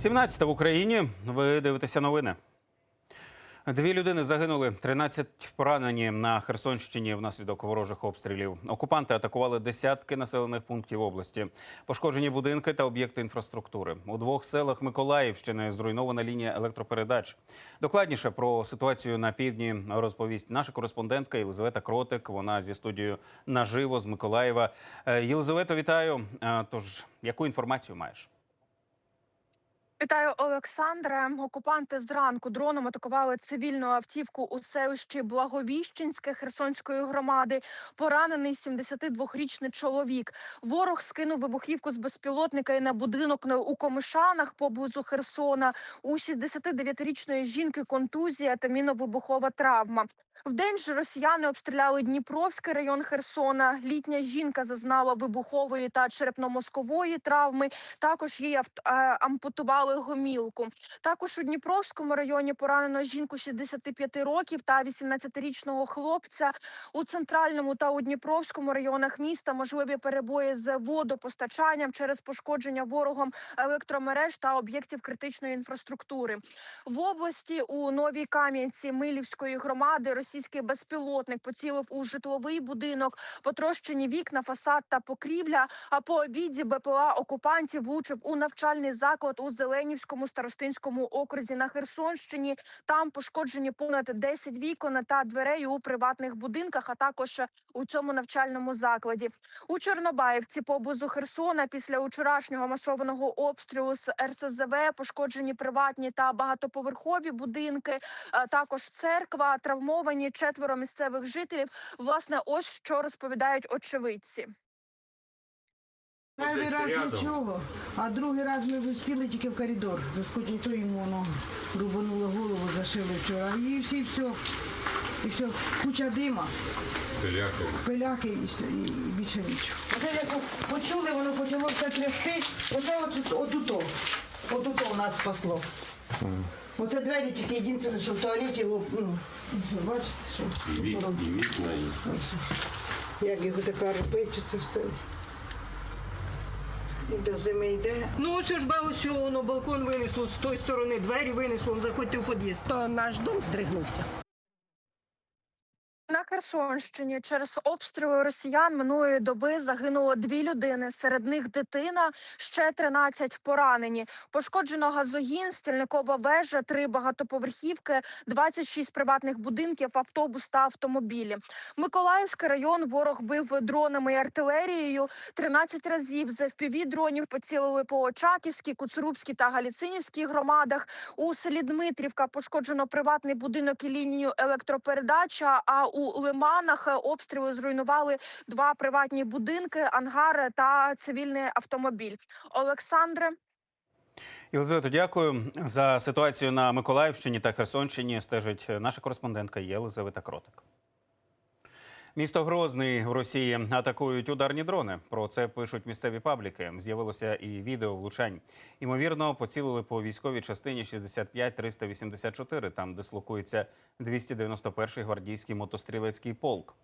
17 в Україні. Ви дивитеся новини. Дві людини загинули, 13 поранені на Херсонщині внаслідок ворожих обстрілів. Окупанти атакували десятки населених пунктів області. Пошкоджені будинки та об'єкти інфраструктури. У двох селах Миколаївщини зруйнована лінія електропередач. Докладніше про ситуацію на півдні розповість наша кореспондентка Єлизавета Кротик. Вона зі студією наживо з Миколаєва. Е, Єлизавето, вітаю. Е, Тож, яку інформацію маєш? Вітаю, Олександре. Окупанти зранку дроном атакували цивільну автівку у селищі Благовіщенське Херсонської громади. Поранений 72-річний чоловік. Ворог скинув вибухівку з безпілотника і на будинок у Комишанах поблизу Херсона. У 69-річної жінки контузія та міновибухова травма. Вдень ж росіяни обстріляли Дніпровський район Херсона. Літня жінка зазнала вибухової та черепно-мозкової травми. Також їй е, ампутували гомілку. Також у Дніпровському районі поранено жінку 65 років та 18-річного хлопця. У центральному та у Дніпровському районах міста можливі перебої з водопостачанням через пошкодження ворогом електромереж та об'єктів критичної інфраструктури. В області у Новій Кам'янці Милівської громади російський безпілотник поцілив у житловий будинок, потрощені вікна, фасад та покрівля. А по обіді БПЛА окупантів влучив у навчальний заклад у Зеленівському старостинському окрузі на Херсонщині. Там пошкоджені понад 10 вікон та дверей у приватних будинках, а також у цьому навчальному закладі. У Чорнобаївці поблизу Херсона після вчорашнього масованого обстрілу з РСЗВ пошкоджені приватні та багатоповерхові будинки. Також церква, травмовані четверо місцевих жителів. Власне, ось що розповідають очевидці. Перший раз нічого, а другий раз ми встигли тільки в коридор. Заскочили, то йому воно рубануло голову, зашили вчора. І всі все. І все, куча дима, Пиляки. пиляки і, все, і більше нічого. Оце як почули, воно почало все трясти. Оце от, отуто. Отуто нас спасло. Оце двері тільки єдине, що в туалеті лоп. Ну, бачите, що І вік, і вікна, і як його тепер робити, це все. І до зими йде. Ну ось ж бабусю, воно балкон винесло з тої сторони, двері винесло, заходьте в під'їзд. То наш дом здригнувся. Херсонщині через обстріли росіян минулої доби загинуло дві людини. Серед них дитина, ще 13 поранені. Пошкоджено газогін, стільникова вежа, три багатоповерхівки, 26 приватних будинків, автобус та автомобілі. Миколаївський район ворог бив дронами і артилерією. 13 разів з FPV дронів поцілили по Очаківській, Куцурубській та Галіцинівській громадах. У селі Дмитрівка пошкоджено приватний будинок і лінію електропередача. А у Лиманах е, обстріли зруйнували два приватні будинки, ангари та цивільний автомобіль. Олександре. Єлизавето, дякую за ситуацію на Миколаївщині та Херсонщині. Стежить наша кореспондентка Єлизавета Кротик. Місто Грозний в Росії атакують ударні дрони. Про це пишуть місцеві пабліки. З'явилося і відео влучань. Ймовірно, поцілили по військовій частині 65-384, там дислокується 291-й гвардійський мотострілецький полк.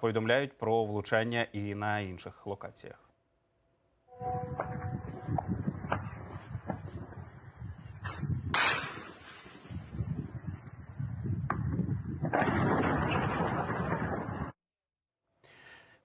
Повідомляють про влучання і на інших локаціях.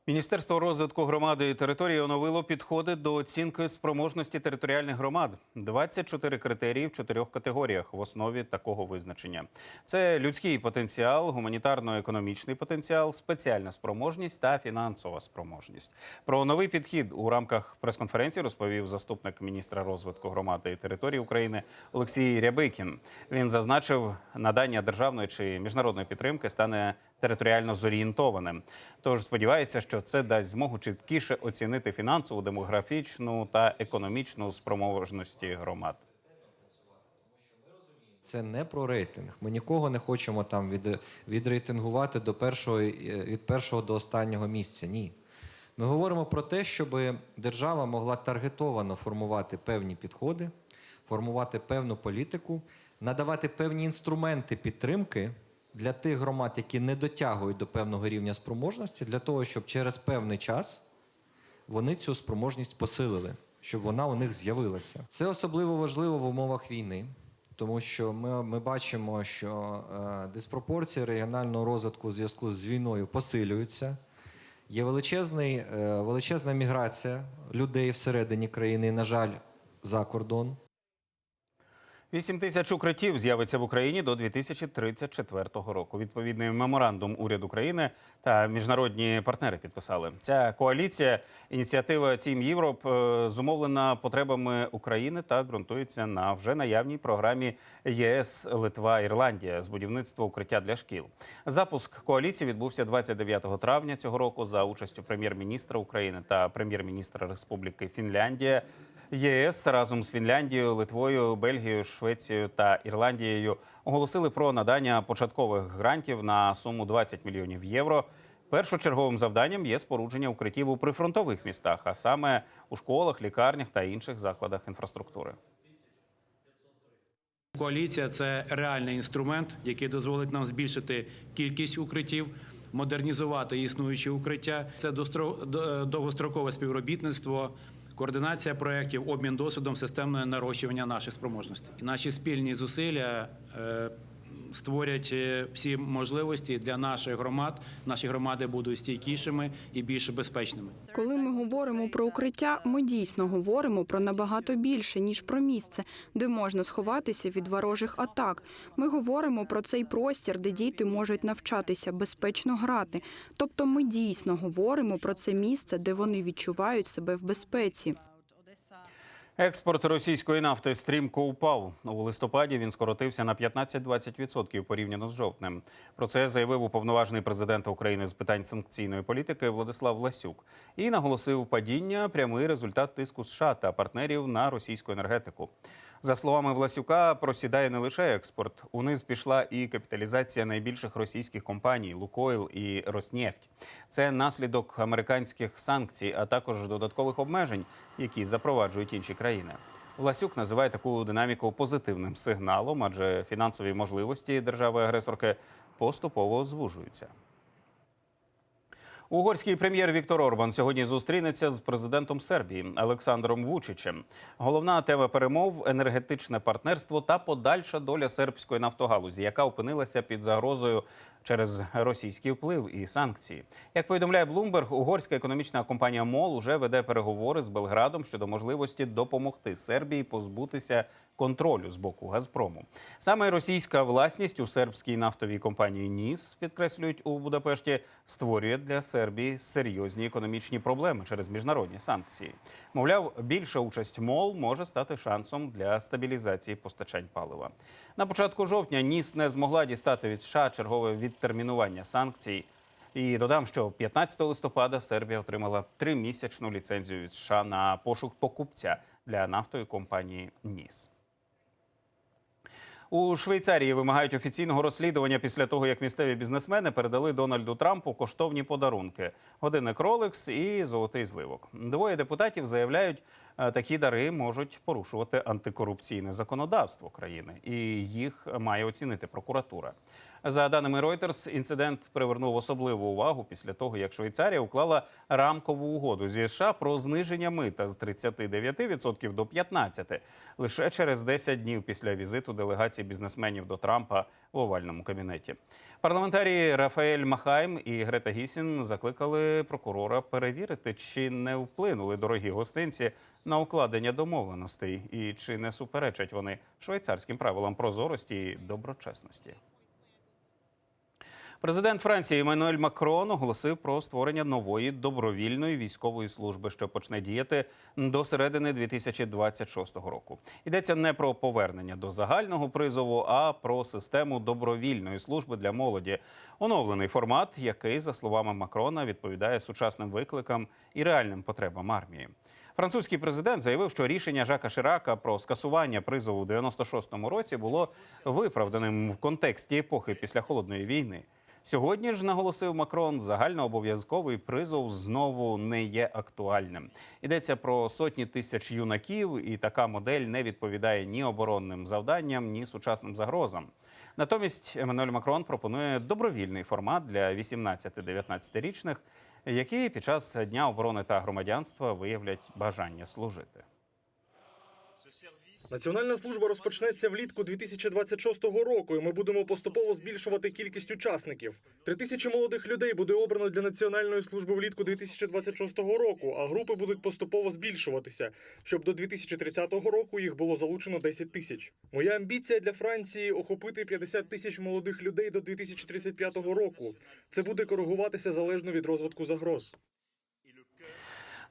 Міністерство розвитку громади і території оновило підходи до оцінки спроможності територіальних громад. 24 критерії в чотирьох категоріях в основі такого визначення. Це людський потенціал, гуманітарно-економічний потенціал, спеціальна спроможність та фінансова спроможність. Про новий підхід у рамках прес-конференції розповів заступник міністра розвитку громади і території України Олексій Рябикін. Він зазначив, надання державної чи міжнародної підтримки стане територіально зорієнтованим. Тож сподівається, що це дасть змогу чіткіше оцінити фінансову, демографічну та економічну спроможності громад. Це не про рейтинг. Ми нікого не хочемо там від, відрейтингувати до першого, е, від першого до останнього місця. Ні. Ми говоримо про те, щоб держава могла таргетовано формувати певні підходи, формувати певну політику, надавати певні інструменти підтримки для тих громад, які не дотягують до певного рівня спроможності, для того, щоб через певний час вони цю спроможність посилили. щоб вона у них з'явилася. Це особливо важливо в умовах війни. Тому що ми, ми бачимо, що е, диспропорції регіонального розвитку у зв'язку з війною посилюються. Є величезний, е, величезна міграція людей всередині країни, на жаль, за кордон. 8 тисяч укриттів з'явиться в Україні до 2034 року. Відповідний меморандум уряд України та міжнародні партнери підписали. Ця коаліція, ініціатива Тім Європ, е, зумовлена потребами України та ґрунтується на вже наявній програмі ЄС Литва Ірландія з будівництва укриття для шкіл. Запуск коаліції відбувся 29 травня цього року за участю прем'єр-міністра України та прем'єр-міністра Республіки Фінляндія. ЄС разом з Фінляндією, Литвою, Бельгією, Швецією та Ірландією оголосили про надання початкових грантів на суму 20 мільйонів євро. Першочерговим завданням є спорудження укриттів у прифронтових містах, а саме у школах, лікарнях та інших закладах інфраструктури. Коаліція це реальний інструмент, який дозволить нам збільшити кількість укриттів, модернізувати існуючі укриття. Це е, довгострокове співробітництво, координація проєктів, обмін досвідом, системне нарощування наших спроможностей. Наші спільні зусилля е, створять е, всі можливості для наших громад. Наші громади будуть стійкішими і більш безпечними. Коли ми говоримо про укриття, ми дійсно говоримо про набагато більше ніж про місце, де можна сховатися від ворожих атак. Ми говоримо про цей простір, де діти можуть навчатися безпечно грати. Тобто, ми дійсно говоримо про це місце, де вони відчувають себе в безпеці. Експорт російської нафти стрімко упав. У листопаді він скоротився на 15-20% порівняно з жовтнем. Про це заявив уповноважений президента України з питань санкційної політики Владислав Ласюк і наголосив падіння прямий результат тиску США та партнерів на російську енергетику. За словами Власюка, просідає не лише експорт. Униз пішла і капіталізація найбільших російських компаній Лукойл і Роснефть. Це наслідок американських санкцій, а також додаткових обмежень, які запроваджують інші країни. Власюк називає таку динаміку позитивним сигналом, адже фінансові можливості держави-агресорки поступово звужуються. Угорський прем'єр Віктор Орбан сьогодні зустрінеться з президентом Сербії Олександром Вучичем. Головна тема перемов енергетичне партнерство та подальша доля сербської нафтогалузі, яка опинилася під загрозою через російський вплив і санкції. Як повідомляє Bloomberg, угорська економічна компанія МОЛ уже веде переговори з Белградом щодо можливості допомогти Сербії позбутися контролю з боку Газпрому. Саме російська власність у сербській нафтовій компанії НІС підкреслюють у Будапешті створює для Сербії серйозні економічні проблеми через міжнародні санкції. Мовляв, більша участь МОЛ може стати шансом для стабілізації постачань палива. На початку жовтня НІС не змогла дістати від США чергове відтермінування санкцій. І додам, що 15 листопада Сербія отримала тримісячну ліцензію від США на пошук покупця для нафтової компанії НІС. У Швейцарії вимагають офіційного розслідування після того, як місцеві бізнесмени передали Дональду Трампу коштовні подарунки: годинник Rolex і золотий зливок. Двоє депутатів заявляють, такі дари можуть порушувати антикорупційне законодавство країни, і їх має оцінити прокуратура. За даними Reuters, інцидент привернув особливу увагу після того, як Швейцарія уклала рамкову угоду зі США про зниження мита з 39% до 15% лише через 10 днів після візиту делегації бізнесменів до Трампа в овальному кабінеті. Парламентарії Рафаель Махайм і Грета Гісін закликали прокурора перевірити, чи не вплинули дорогі гостинці на укладення домовленостей і чи не суперечать вони швейцарським правилам прозорості і доброчесності. Президент Франції Еммануель Макрон оголосив про створення нової добровільної військової служби, що почне діяти до середини 2026 року. Йдеться не про повернення до загального призову, а про систему добровільної служби для молоді. Оновлений формат, який, за словами Макрона, відповідає сучасним викликам і реальним потребам армії. Французький президент заявив, що рішення Жака Ширака про скасування призову у 96-му році було виправданим в контексті епохи після холодної війни. Сьогодні ж наголосив Макрон, загальнообов'язковий призов знову не є актуальним. Йдеться про сотні тисяч юнаків, і така модель не відповідає ні оборонним завданням, ні сучасним загрозам. Натомість Еммануель Макрон пропонує добровільний формат для 18-19-річних. які під час Дня оборони та громадянства виявлять бажання служити. Національна служба розпочнеться влітку 2026 року, і ми будемо поступово збільшувати кількість учасників. Три тисячі молодих людей буде обрано для національної служби влітку 2026 року, а групи будуть поступово збільшуватися, щоб до 2030 року їх було залучено 10 тисяч. Моя амбіція для Франції охопити 50 тисяч молодих людей до 2035 року. Це буде коригуватися залежно від розвитку загроз.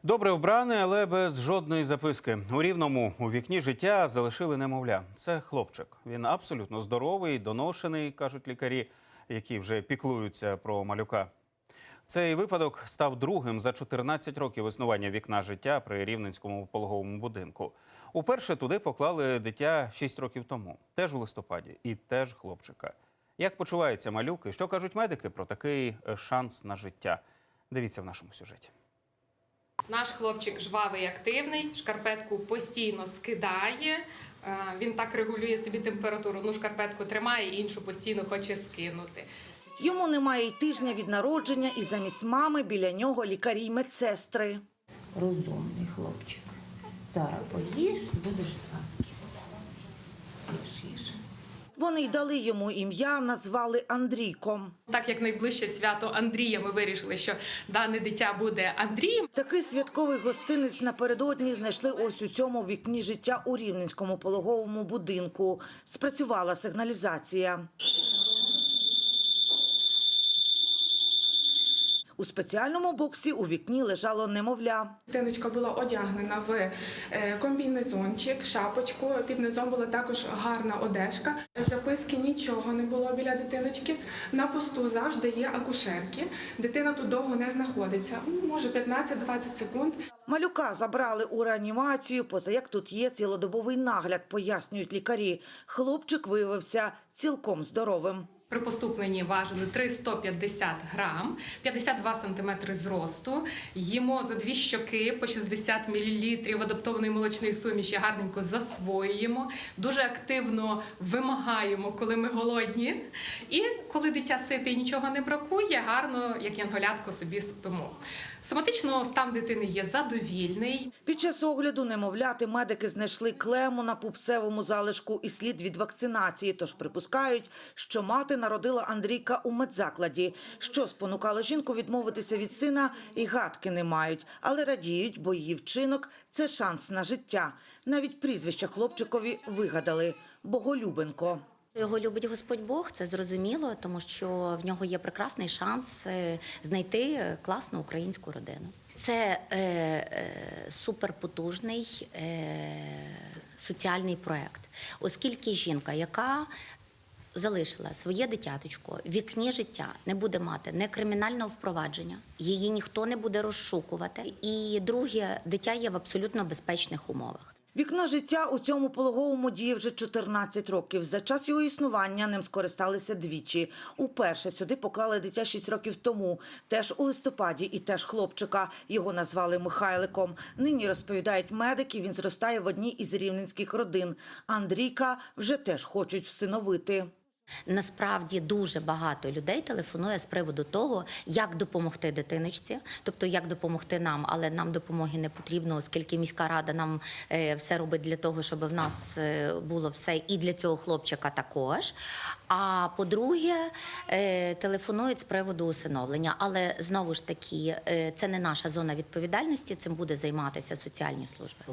Добре вбраний, але без жодної записки. У рівному у вікні життя залишили немовля. Це хлопчик. Він абсолютно здоровий, доношений, кажуть лікарі, які вже піклуються про малюка. Цей випадок став другим за 14 років існування вікна життя при рівненському пологовому будинку. Уперше туди поклали дитя 6 років тому, теж у листопаді, і теж хлопчика. Як почувається малюк і що кажуть медики про такий шанс на життя? Дивіться в нашому сюжеті. Наш хлопчик жвавий, активний, шкарпетку постійно скидає. Е, Він так регулює собі температуру. Одну шкарпетку тримає, іншу постійно хоче скинути. Йому немає й тижня від народження, і замість мами біля нього лікарі й медсестри. Розумний хлопчик. Зараз поїш, будеш Вони й дали йому ім'я, назвали Андрійком. Так як найближче свято Андрія, ми вирішили, що дане дитя буде Андрієм. Такий святковий гостинець напередодні знайшли ось у цьому вікні життя у рівненському пологовому будинку. Спрацювала сигналізація. У спеціальному боксі у вікні лежало немовля. Дитиночка була одягнена в е, комбінезончик, шапочку. Під низом була також гарна одежка. Записки нічого не було біля дитиночки. На посту завжди є акушерки. Дитина тут довго не знаходиться. Ну, Може 15-20 секунд. Малюка забрали у реанімацію, поза як тут є цілодобовий нагляд, пояснюють лікарі. Хлопчик виявився цілком здоровим. При поступленні важили 350 грам, 52 сантиметри зросту. Їмо за дві щоки по 60 мл адаптованої молочної суміші. Гарненько засвоюємо. Дуже активно вимагаємо, коли ми голодні. І коли дитя сите і нічого не бракує, гарно, як янголятко, собі спимо. Соматично стан дитини є задовільний. Під час огляду немовляти медики знайшли клему на пупсевому залишку і слід від вакцинації, тож припускають, що мати народила Андрійка у медзакладі. Що спонукало жінку відмовитися від сина, і гадки не мають, але радіють, бо її вчинок – це шанс на життя. Навіть прізвище хлопчикові вигадали – Боголюбенко. Його любить Господь Бог, це зрозуміло, тому що в нього є прекрасний шанс е, знайти класну українську родину. Це е, е, суперпотужний е, соціальний проект, оскільки жінка, яка залишила своє дитяточко вікні життя, не буде мати не кримінального впровадження, її ніхто не буде розшукувати. І друге, дитя є в абсолютно безпечних умовах. Вікно життя у цьому пологовому діє вже 14 років. За час його існування ним скористалися двічі. Уперше сюди поклали дитя 6 років тому, теж у листопаді і теж хлопчика. Його назвали Михайликом. Нині, розповідають медики, він зростає в одній із рівненських родин. Андрійка вже теж хочуть всиновити. Насправді дуже багато людей телефонує з приводу того, як допомогти дитиночці, тобто як допомогти нам, але нам допомоги не потрібно, оскільки міська рада нам е, все робить для того, щоб в нас е, було все і для цього хлопчика також. А по-друге, е, телефонують з приводу усиновлення. Але знову ж таки, це не наша зона відповідальності. Цим буде займатися соціальні служби.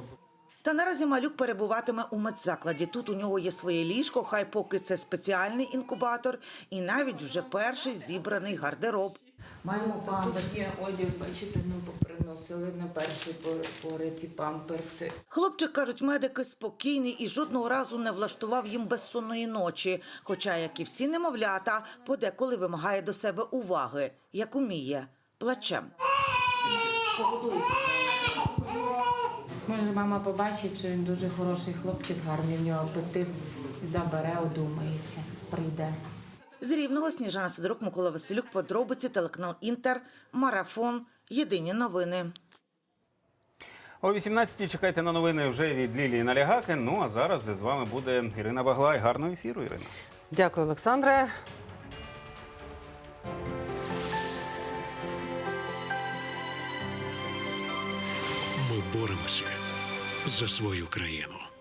Та наразі малюк перебуватиме у медзакладі. Тут у нього є своє ліжко, хай поки це спеціальний інкубатор, і навіть вже перший зібраний гардероб. Маємо памперс. Є одяг, бачите, ми поприносили на перші пори- ці памперси. Хлопчик, кажуть медики, спокійний і жодного разу не влаштував їм безсонної ночі. Хоча, як і всі немовлята, подеколи вимагає до себе уваги, як уміє, плачем. Може, мама побачить, що він дуже хороший хлопчик, гарний в нього апетит, забере, одумається, прийде. З Рівного Сніжана Сидорук, Микола Василюк, подробиці, телеканал Інтер, Марафон, Єдині новини. О 18-й чекайте на новини вже від Лілії Налягаки. Ну а зараз з вами буде Ірина Баглай. Гарного ефіру, Ірина. Дякую, Олександре. Ми боремося за свою країну.